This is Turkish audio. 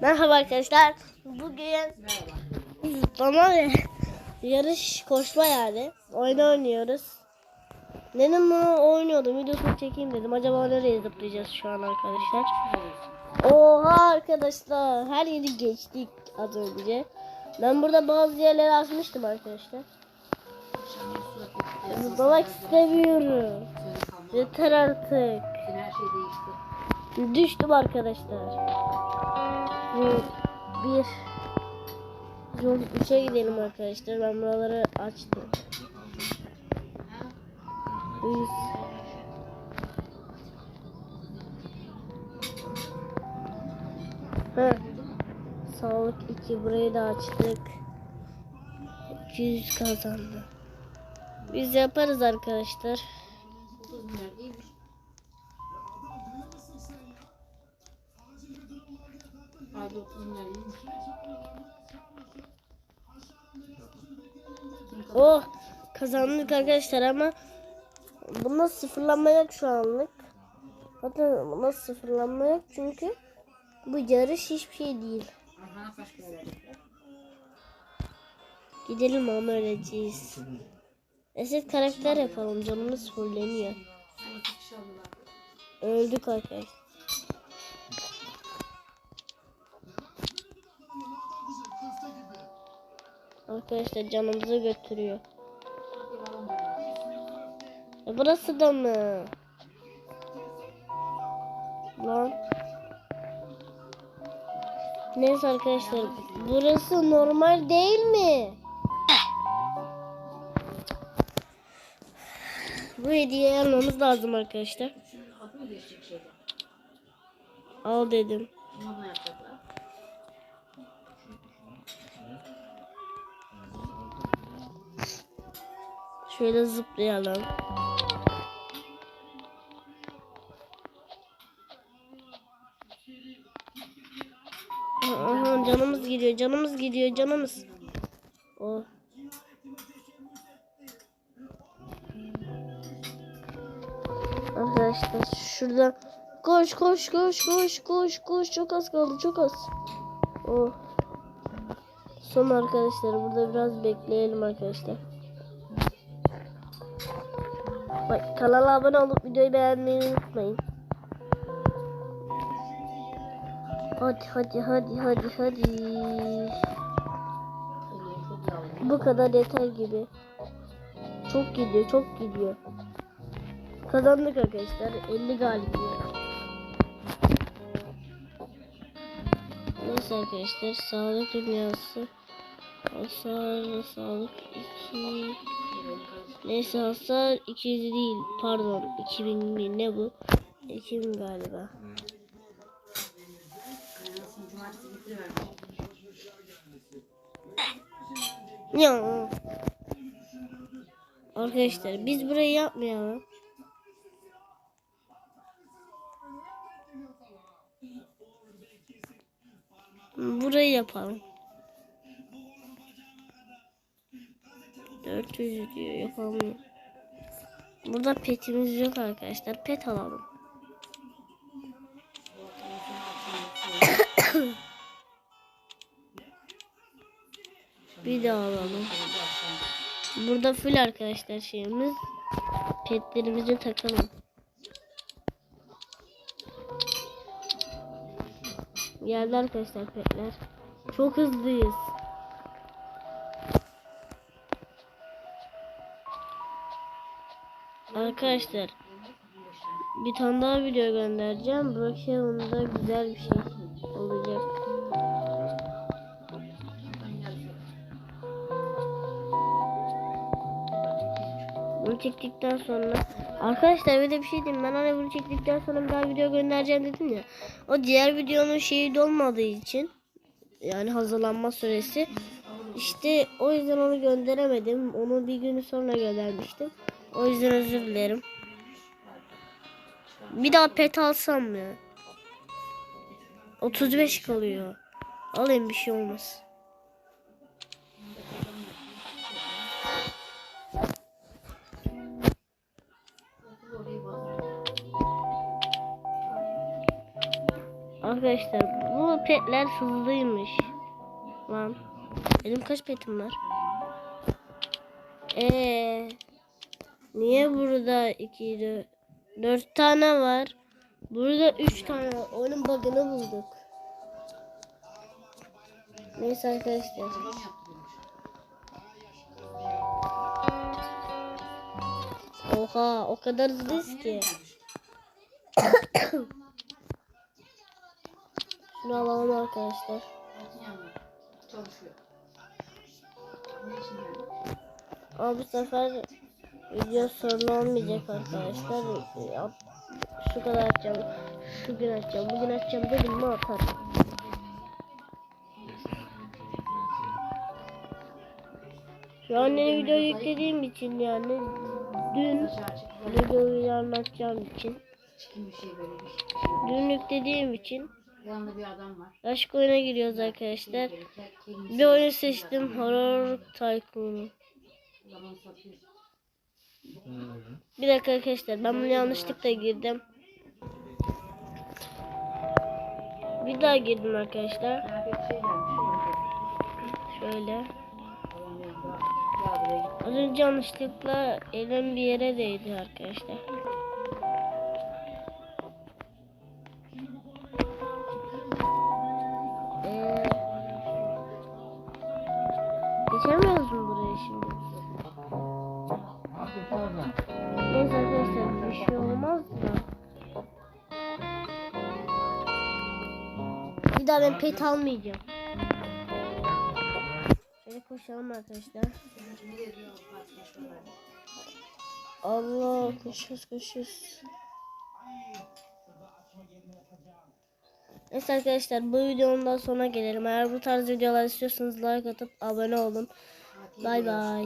Merhaba arkadaşlar. Bugün Merhaba. zıplama ve yarış koşma yani. Oyun oynuyoruz. Dedim bunu oynuyordum. Videosunu çekeyim dedim. Acaba nereye zıplayacağız şu an arkadaşlar? Oha arkadaşlar. Her yeri geçtik az önce. Ben burada bazı yerleri açmıştım arkadaşlar. Zıplamak istemiyorum. Yeter artık. Her şey değişti. Düştüm arkadaşlar. Bu bir yol 3'e gidelim arkadaşlar. Ben buraları açtım. Biz Ha. Sağlık 2 burayı da açtık. 200 kazandı. Biz yaparız arkadaşlar. 30 milyar değilmiş. Abi 30 milyar değilmiş. Oh kazandık arkadaşlar ama bunda sıfırlanma yok şu anlık. Zaten bunda sıfırlanma çünkü bu yarış hiçbir şey değil. Gidelim ama öleceğiz. Eset karakter yapalım canımız fulleniyor. Öldük arkadaşlar. Arkadaşlar canımızı götürüyor. E burası da mı? Lan. Neyse arkadaşlar. Burası normal değil mi? Bu hediyeyi almamız lazım arkadaşlar. Al dedim. Şöyle zıplayalım. Aha, canımız gidiyor, canımız gidiyor, canımız. Oh. Arkadaşlar şurada koş koş koş koş koş koş çok az kaldı çok az. Oh. Son arkadaşlar burada biraz bekleyelim arkadaşlar. Bak kanala abone olup videoyu beğenmeyi unutmayın. Hadi hadi hadi hadi hadi. Bu kadar yeter gibi. Çok gidiyor çok gidiyor. Kazandık arkadaşlar. 50 galibiyet. Neyse arkadaşlar sağlık dünyası. Hasar sağlık 2. Neyse hasar 200 değil pardon 2000 mi ne bu? 2000 galiba. Ya. Arkadaşlar biz burayı yapmayalım. Burayı yapalım. 400 diyor yapalım. Burada petimiz yok arkadaşlar. Pet alalım. Bir daha alalım. Burada full arkadaşlar şeyimiz. Petlerimizi takalım. Geldi arkadaşlar petler. Çok hızlıyız. Arkadaşlar bir tane daha video göndereceğim. Brookhaven'da güzel bir şey Bunu çektikten sonra. Arkadaşlar bir de bir şey diyeyim ben hani bunu çektikten sonra bir daha video göndereceğim dedim ya. O diğer videonun şeyi dolmadığı için yani hazırlanma süresi. İşte o yüzden onu gönderemedim. Onu bir gün sonra göndermiştim. O yüzden özür dilerim. Bir daha pet alsam mı? 35 kalıyor. Alayım bir şey olmaz Arkadaşlar bu petler hızlıymış. Lan. Benim kaç petim var? Ee, niye burada 2 4 tane var? Burada 3 tane var. Onun bug'ını bulduk. Neyse arkadaşlar. Oha o kadar hızlıyız ki. Şunu alalım arkadaşlar. Ama bu sefer video sorun olmayacak arkadaşlar. Şu kadar açacağım. Şu gün açacağım. Bugün açacağım dedim mi atarım. Şu an yeni video yüklediğim için yani dün videoyu anlatacağım için dün yüklediğim için Yanında bir adam var. aşk oyuna giriyoruz arkadaşlar. Bir oyun seçtim. Horror Tycoon'u. Bir dakika arkadaşlar ben bunu yanlışlıkla girdim. Bir daha girdim arkadaşlar. Şöyle. Az önce yanlışlıkla elim bir yere değdi arkadaşlar. Geçemiyoruz mu buraya şimdi? Neyse arkadaşlar bir şey olmaz da. Bir daha ben pet almayacağım. Şöyle koşalım arkadaşlar. Allah koşuyoruz koşuyoruz. Neyse arkadaşlar bu videonun da sonuna gelelim. Eğer bu tarz videolar istiyorsanız like atıp abone olun. Bay bay.